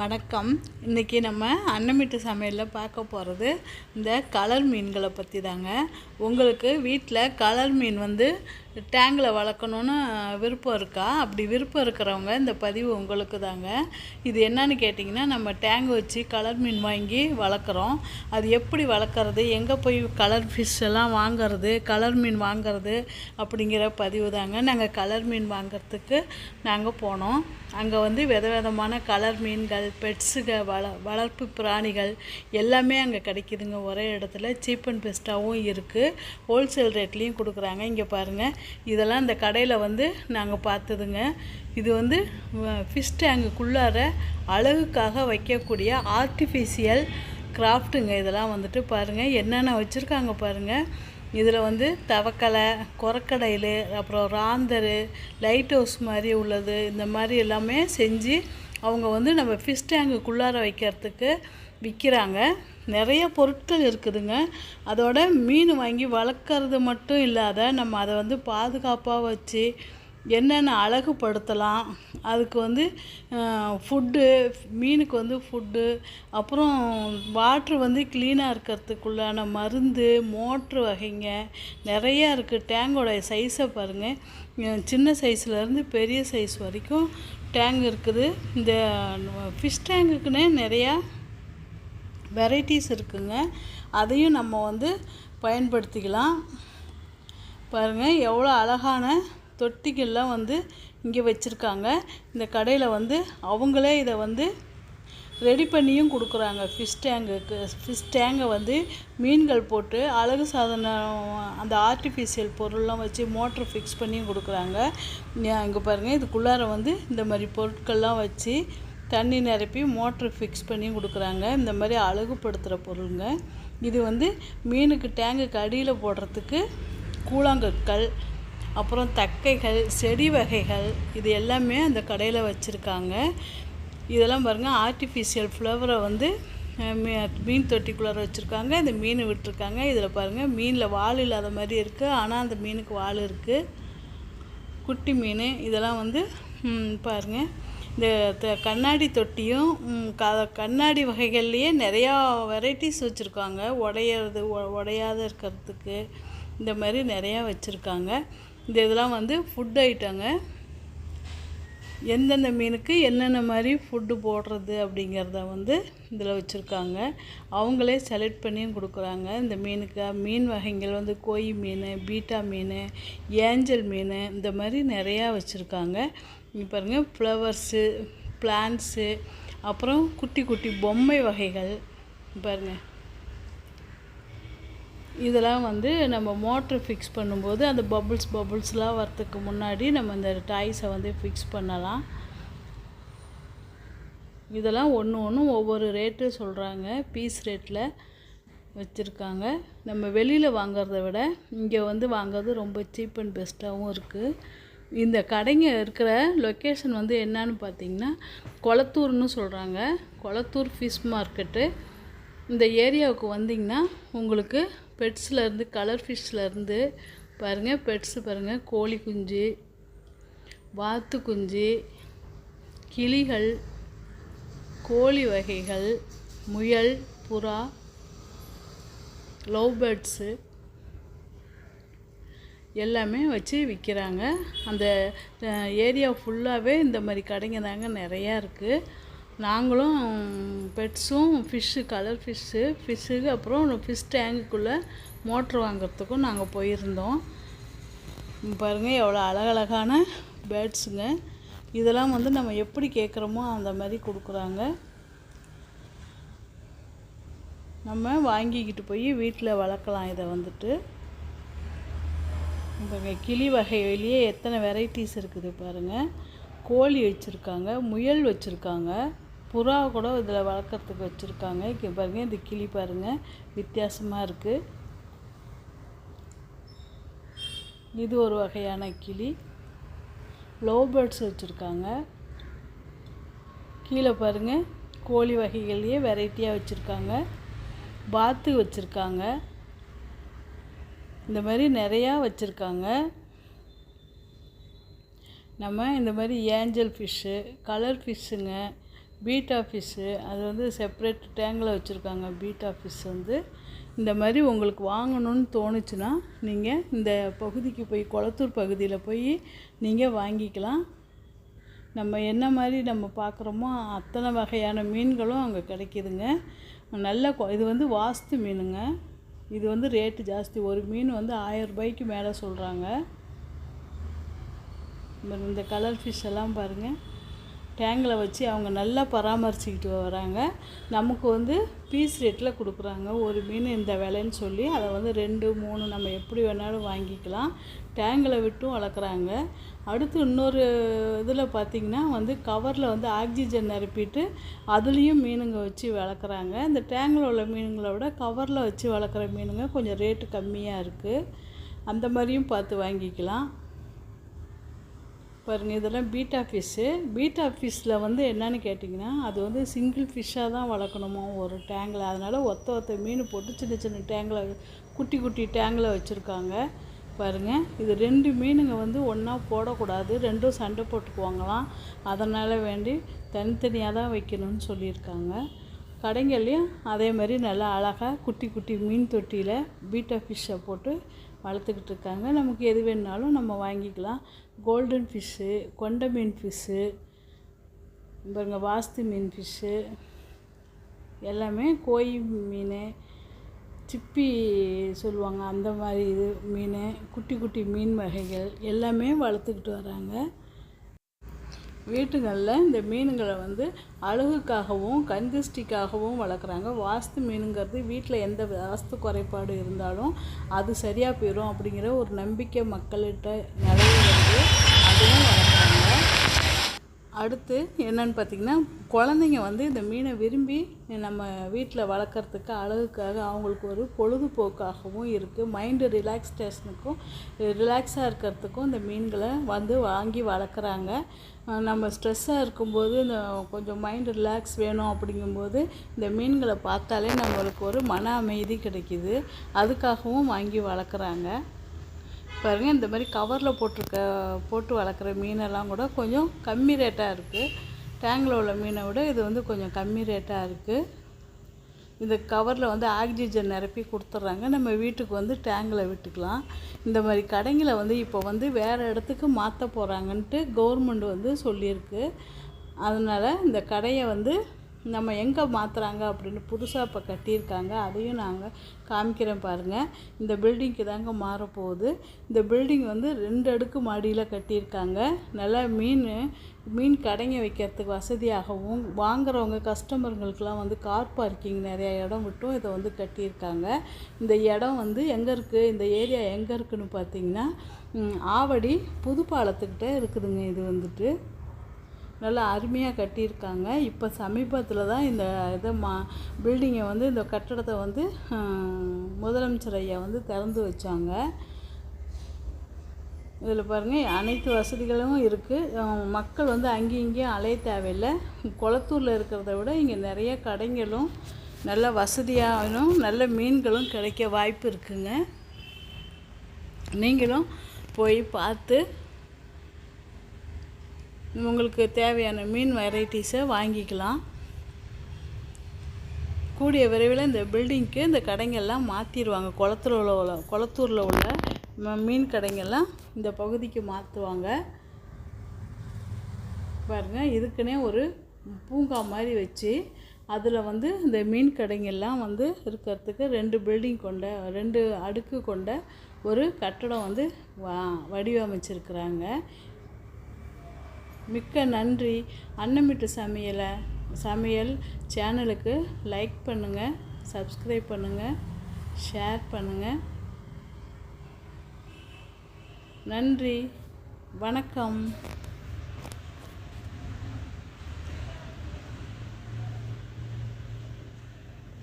வணக்கம். இன்றைக்கி நம்ம அன்னமிட்டு சமையலில் பார்க்க போகிறது இந்த கலர் மீன்களை பற்றி தாங்க உங்களுக்கு வீட்டில் கலர் மீன் வந்து டேங்கில் வளர்க்கணுன்னு விருப்பம் இருக்கா? அப்படி விருப்பம் இருக்கிறவங்க இந்த பதிவு உங்களுக்கு தாங்க இது என்னன்னு கேட்டிங்கன்னா நம்ம டேங்க் வச்சு கலர் மீன் வாங்கி வளர்க்குறோம். அது எப்படி வளர்க்குறது? எங்கே போய் கலர் ஃபிஷ் எல்லாம் வாங்குறது? கலர் மீன் வாங்குறது? அப்படிங்கிற பதிவு தாங்க நாங்கள் கலர் மீன் வாங்குறதுக்கு நாங்கள் போனோம். அங்கே வந்து வித விதமான கலர் மீன்கள் பெட்ஸுக வள வளர்ப்பு பிராணிகள் எல்லாமே அங்கே கிடைக்குதுங்க. ஒரே இடத்துல சீப் அண்ட் பெஸ்ட்டாகவும் இருக்குது ஹோல்சேல் ரேட்லேயும் கொடுக்குறாங்க. இங்கே பாருங்கள் இதெல்லாம் இந்த கடையில் வந்து நாங்கள் பார்த்ததுங்க. இது வந்து ஃபிஷ் டேங்குக்குள்ளார அழகுக்காக வைக்கக்கூடிய ஆர்டிஃபிஷியல் கிராஃப்ட்டுங்க இதெல்லாம் வந்துட்டு பாருங்கள் என்னென்ன வச்சுருக்காங்க பாருங்கள் இதில் வந்து தவக்கலை குரக்கடையில் அப்புறம் ராந்தரு லைட் ஹவுஸ் மாதிரி உள்ளது. இந்த மாதிரி எல்லாமே செஞ்சு அவங்க வந்து நம்ம ஃபிஷ் டேங்குக்குள்ளார வைக்கிறதுக்கு விற்கிறாங்க நிறைய பொருட்கள் இருக்குதுங்க. அதோட மீன் வாங்கி வளர்க்குறது மட்டும் இல்லாத நம்ம அதை வந்து பாதுகாப்பாக வச்சு என்னென்ன அழகுபடுத்தலாம். அதுக்கு வந்து ஃபுட்டு மீனுக்கு வந்து ஃபுட்டு அப்புறம் வாட்ரு வந்து க்ளீனாக இருக்கிறதுக்குள்ளான மருந்து மோட்ரு வகைங்க நிறையா இருக்குது டேங்கோட சைஸை பாருங்கள் சின்ன சைஸ்லேருந்து பெரிய சைஸ் வரைக்கும் டேங்க் இருக்குது. இந்த ஃபிஷ் டேங்குக்குன்னே நிறையா வெரைட்டிஸ் இருக்குங்க. அதையும் நம்ம வந்து பயன்படுத்திக்கலாம். பாருங்கள் எவ்வளோ அழகான தொட்டிகள்லாம் வந்து இங்கே வச்சுருக்காங்க. இந்த கடையில் வந்து அவங்களே இதை வந்து ரெடி பண்ணியும் கொடுக்குறாங்க. ஃபிஷ் டேங்குக்கு ஃபிஷ் டேங்கை வந்து மீன்கள் போட்டு அழகு சாதனம் அந்த ஆர்டிஃபிஷியல் பொருள்லாம் வச்சு மோட்ரு ஃபிக்ஸ் பண்ணியும் கொடுக்குறாங்க. இங்கே பாருங்கள் இதுக்குள்ளார வந்து இந்த மாதிரி பொருட்கள்லாம் வச்சு தண்ணி நிரப்பி மோட்ரு ஃபிக்ஸ் பண்ணி கொடுக்குறாங்க. இந்த மாதிரி அழகுபடுத்துகிற பொருளுங்க. இது வந்து மீனுக்கு டேங்குக்கு அடியில் போடுறதுக்கு கூழாங்கற்கள் அப்புறம் தக்கைகள் செடி வகைகள் இது எல்லாமே அந்த கடையில் வச்சுருக்காங்க. இதெல்லாம் பாருங்கள் ஆர்டிஃபிஷியல் ஃப்ளவரை வந்து மீன் தொட்டிக்குள்ளார வச்சுருக்காங்க. இந்த மீன் விட்டுருக்காங்க. இதில் பாருங்கள் மீனில் வால் இல்லாத மாதிரி இருக்குது ஆனால் அந்த மீனுக்கு வால் இருக்குது குட்டி மீன். இதெல்லாம் வந்து பாருங்கள் இந்த த கண்ணாடி தொட்டியும் க கண்ணாடி வகைகள்லேயே நிறையா வெரைட்டிஸ் வச்சுருக்காங்க. உடையிறது உடையாத இருக்கிறதுக்கு. இந்த மாதிரி நிறையா வச்சுருக்காங்க. இந்த இதெல்லாம் வந்து ஃபுட் ஐட்டங்க எந்தெந்த மீனுக்கு என்னென்ன மாதிரி ஃபுட்டு போடுறது அப்படிங்கிறத வந்து இதில் வச்சுருக்காங்க. அவங்களே செலக்ட் பண்ணியும் கொடுக்குறாங்க. இந்த மீனுக்கு மீன் வகைகள் வந்து கோய் மீன் பீட்டா மீன் ஏஞ்சல் மீன் இந்த மாதிரி நிறையா வச்சுருக்காங்க. பாருங்க பாருங்கள் ஃப்ளவர்ஸு பிளான்ஸு அப்புறம் குட்டி குட்டி பொம்மை வகைகள். பாருங்கள் இதெல்லாம் வந்து நம்ம மோட்ரு ஃபிக்ஸ் பண்ணும்போது அந்த பபுள்ஸ் பபுள்ஸ்லாம் வரத்துக்கு முன்னாடி நம்ம இந்த டாய்ஸை வந்து ஃபிக்ஸ் பண்ணலாம். இதெல்லாம் ஒன்று ஒன்றும் ஒவ்வொரு ரேட்டு சொல்கிறாங்க பீஸ் ரேட்டில் வச்சுருக்காங்க. நம்ம வெளியில் வாங்கிறத விட இங்கே வந்து வாங்குறது ரொம்ப சீப் அண்ட் பெஸ்ட்டாகவும் இருக்குது இந்த கடைங்க இருக்கிற லொக்கேஷன் வந்து என்னன்னு பார்த்தீங்கன்னா கொளத்தூர்னு சொல்கிறாங்க கொளத்தூர் ஃபிஷ் மார்க்கெட்டு இந்த ஏரியாவுக்கு வந்திங்கன்னா உங்களுக்கு பெட்ஸ்லேருந்து கலர் ஃபிஷ்லேருந்து பாருங்கள் பெட்ஸு பாருங்கள் கோழி குஞ்சு வாத்து குஞ்சு கிளிகள் கோழி வகைகள் முயல் புறா லவ் பேர்ட்ஸு எல்லாமே வச்சு விற்கிறாங்க அந்த ஏரியா ஃபுல்லாகவே இந்த மாதிரி கடைங்க தாங்க நிறையா இருக்குது நாங்களும் பெட்ஸும் ஃபிஷ்ஷு கலர் ஃபிஷ்ஷு ஃபிஷ்ஷுக்கு அப்புறம் ஃபிஷ் டேங்குக்குள்ளே மோட்ரு வாங்குறதுக்கும் நாங்கள் போயிருந்தோம். பாருங்கள் எவ்வளோ அழகழகான பேர்ட்ஸுங்க இதெல்லாம் வந்து நம்ம எப்படி கேட்குறோமோ அந்த மாதிரி கொடுக்குறாங்க. நம்ம வாங்கிக்கிட்டு போய் வீட்டில் வளர்க்கலாம் இதை வந்துட்டு. இப்போ கிளி வகையிலேயே எத்தனை வெரைட்டிஸ் இருக்குது பாருங்கள் கோழி வச்சுருக்காங்க முயல் வச்சுருக்காங்க. புறா கூட இதில் வளர்க்குறதுக்கு வச்சுருக்காங்க. இங்கே பாருங்கள் இந்த கிளி பாருங்கள் வித்தியாசமாக இருக்குது இது ஒரு வகையான கிளி. லவ் பேர்ட்ஸ் வச்சுருக்காங்க. கீழே பாருங்கள் கோழி வகைகள்லேயே வெரைட்டியாக வச்சுருக்காங்க. பாத்து வச்சுருக்காங்க. இந்த மாதிரி நிறையா வச்சுருக்காங்க. நம்ம இந்த மாதிரி ஏஞ்சல் ஃபிஷ்ஷு கலர் ஃபிஷ்ஷுங்க பீட்டா ஃபிஷ்ஷு அது வந்து செப்பரேட் டேங்கில் வச்சுருக்காங்க பீட் ஆஃபீஸ் வந்து. இந்த மாதிரி உங்களுக்கு வாங்கணும்னு தோணுச்சுன்னா நீங்கள் இந்த பகுதிக்கு போய் கொளத்தூர் பகுதியில் போய் நீங்கள் வாங்கிக்கலாம். நம்ம என்ன மாதிரி நம்ம பார்க்குறோமோ அத்தனை வகையான மீன்களும் அங்கே கிடைக்கிதுங்க. நல்ல இது வந்து வாஸ்து மீனுங்க. இது வந்து ரேட்டு ஜாஸ்தி. ஒரு மீன் வந்து ஆயிரம் ரூபாய்க்கு மேலே சொல்கிறாங்க இந்த கலர் ஃபிஷ் எல்லாம் பாருங்கள் டேங்கில் வச்சு அவங்க நல்லா பராமரிச்சுக்கிட்டு வராங்க. நமக்கு வந்து பீஸ் ரேட்டில் கொடுக்குறாங்க. ஒரு மீன் இந்த விலைன்னு சொல்லி அதை வந்து ரெண்டு மூணு நம்ம எப்படி வேணாலும் வாங்கிக்கலாம். டேங்கில் விட்டும் வளர்க்குறாங்க. அடுத்து இன்னொரு இதில் பார்த்திங்கன்னா வந்து கவரில் வந்து ஆக்சிஜன் நிரப்பிட்டு அதுலேயும் மீனுங்க வச்சு வளர்க்குறாங்க. இந்த டேங்கில் உள்ள மீனுங்களை விட கவரில் வச்சு வளர்க்குற மீனுங்க கொஞ்சம் ரேட்டு கம்மியாக இருக்குது அந்த மாதிரியும் பார்த்து வாங்கிக்கலாம். பாருங்கள் இதெல்லாம் பீட்டா ஃபிஷ்ஷு பீட்டா ஃபிஷ்ஷில் வந்து என்னென்னு கேட்டிங்கன்னா அது வந்து சிங்கிள் ஃபிஷ்ஷாக தான் வளர்க்கணுமோ ஒரு டேங்கில். அதனால் ஒத்த ஒத்த மீன் போட்டு சின்ன சின்ன டேங்கில் குட்டி குட்டி டேங்கில் வச்சுருக்காங்க. பாருங்கள் இது ரெண்டு மீனுங்க வந்து ஒன்றா போடக்கூடாது. ரெண்டும் சண்டை போட்டுக்குவாங்களாம். அதனால் வேண்டி தனித்தனியாக தான் வைக்கணும்னு சொல்லியிருக்காங்க. கடைங்கள்லேயும் அதே மாதிரி நல்லா அழகாக குட்டி குட்டி மீன் தொட்டியில் பீட்டா ஃபிஷ்ஷை போட்டு வளர்த்துக்கிட்டு இருக்காங்க. நமக்கு எது வேணுனாலும் நம்ம வாங்கிக்கலாம். கோல்டன் ஃபிஷ்ஷு கொண்டை மீன் ஃபிஷ்ஷு பாருங்க வாஸ்து மீன் ஃபிஷ்ஷு எல்லாமே கோழி மீன் சிப்பி சொல்லுவாங்க அந்த மாதிரி இது மீன் குட்டி குட்டி மீன் வகைகள் எல்லாமே வளர்த்துக்கிட்டு வராங்க. வீட்டுகளில் இந்த மீனுங்களை வந்து அழகுக்காகவும் கந்திஷ்டிக்காகவும் வளர்க்குறாங்க. வாஸ்து மீனுங்கிறது வீட்டில் எந்த வாஸ்து குறைபாடு இருந்தாலும் அது சரியாக போயிடும் அப்படிங்கிற ஒரு நம்பிக்கை மக்கள்கிட்ட நிறைய அடுத்து என்னென்னு பார்த்திங்கன்னா குழந்தைங்க வந்து இந்த மீனை விரும்பி நம்ம வீட்டில் வளர்க்குறதுக்கு அழகுக்காக அவங்களுக்கு ஒரு பொழுதுபோக்காகவும் இருக்குது மைண்டு ரிலாக்ஸ்டேஷனுக்கும் ரிலாக்ஸாக இருக்கிறதுக்கும் இந்த மீன்களை வந்து வாங்கி வளர்க்குறாங்க. நம்ம ஸ்ட்ரெஸ்ஸாக இருக்கும்போது இந்த கொஞ்சம் மைண்டு ரிலாக்ஸ் வேணும் அப்படிங்கும்போது இந்த மீன்களை பார்த்தாலே நம்மளுக்கு ஒரு மன அமைதி கிடைக்கிது. அதுக்காகவும் வாங்கி வளர்க்குறாங்க. பாருங்கள் இந்த மாதிரி கவரில் போட்டிருக்க போட்டு வளர்க்குற மீனெல்லாம் கூட கொஞ்சம் கம்மி ரேட்டாக இருக்குது டேங்கில் உள்ள மீனை விட இது வந்து கொஞ்சம் கம்மி ரேட்டாக இருக்குது இந்த கவரில் வந்து ஆக்சிஜன் நிரப்பி கொடுத்துட்றாங்க. நம்ம வீட்டுக்கு வந்து டேங்கில் விட்டுக்கலாம். இந்த மாதிரி கடைங்களை வந்து இப்போ வந்து வேறு இடத்துக்கு மாற்ற போகிறாங்கன்ட்டு கவர்மெண்ட் வந்து சொல்லியிருக்கு. அதனால் இந்த கடையை வந்து நம்ம எங்கே மாற்றுறாங்க அப்படின்னு புதுசாக இப்போ கட்டியிருக்காங்க அதையும் நாங்கள் காமிக்கிறேன் பாருங்கள் இந்த பில்டிங்க்கு தாங்க மாறப்போகுது. இந்த பில்டிங் வந்து ரெண்டு அடுக்கு மாடியில் கட்டியிருக்காங்க. நல்லா மீன் மீன் கடைங்க வைக்கிறதுக்கு வசதியாகவும் வாங்குறவங்க கஸ்டமருங்களுக்கெலாம் வந்து கார் பார்க்கிங் நிறையா இடம் விட்டும் இதை வந்து கட்டியிருக்காங்க. இந்த இடம் வந்து எங்கே இருக்குது இந்த ஏரியா எங்கே இருக்குதுன்னு பார்த்தீங்கன்னா ஆவடி புதுப்பாலத்துக்கிட்ட இருக்குதுங்க இது வந்துட்டு. நல்லா அருமையாக கட்டியிருக்காங்க. இப்போ சமீபத்தில் தான் இந்த இதை மா பில்டிங்கை வந்து இந்த கட்டடத்தை வந்து முதலமைச்சர் ஐயா வந்து திறந்து வச்சாங்க. இதில் பாருங்கள் அனைத்து வசதிகளும் இருக்குது மக்கள் வந்து அங்கேயும் இங்கேயும் அலைய தேவையில்லை. குளத்தூரில் இருக்கிறத விட இங்கே நிறைய கடைங்களும் நல்ல வசதியாகவும் நல்ல மீன்களும் கிடைக்க வாய்ப்பு இருக்குங்க. நீங்களும் போய் பார்த்து உங்களுக்கு தேவையான மீன் வெரைட்டிஸை வாங்கிக்கலாம். கூடிய விரைவில் இந்த பில்டிங்க்கு இந்த கடைங்கள்லாம் மாற்றிடுவாங்க குளத்துல உள்ள குளத்தூரில் உள்ள மீன் கடைங்கள்லாம் இந்த பகுதிக்கு மாற்றுவாங்க பாருங்கள் இதுக்குன்னே ஒரு பூங்கா மாதிரி வச்சு அதில் வந்து இந்த மீன் கடைங்கள்லாம் வந்து இருக்கிறதுக்கு ரெண்டு பில்டிங் கொண்ட ரெண்டு அடுக்கு கொண்ட ஒரு கட்டடம் வந்து வடிவமைச்சிருக்கிறாங்க. மிக்க நன்றி. அன்னமிட்டு சமையலை சமையல் சேனலுக்கு லைக் பண்ணுங்கள் சப்ஸ்கிரைப் பண்ணுங்கள் ஷேர் பண்ணுங்கள் நன்றி. வணக்கம்.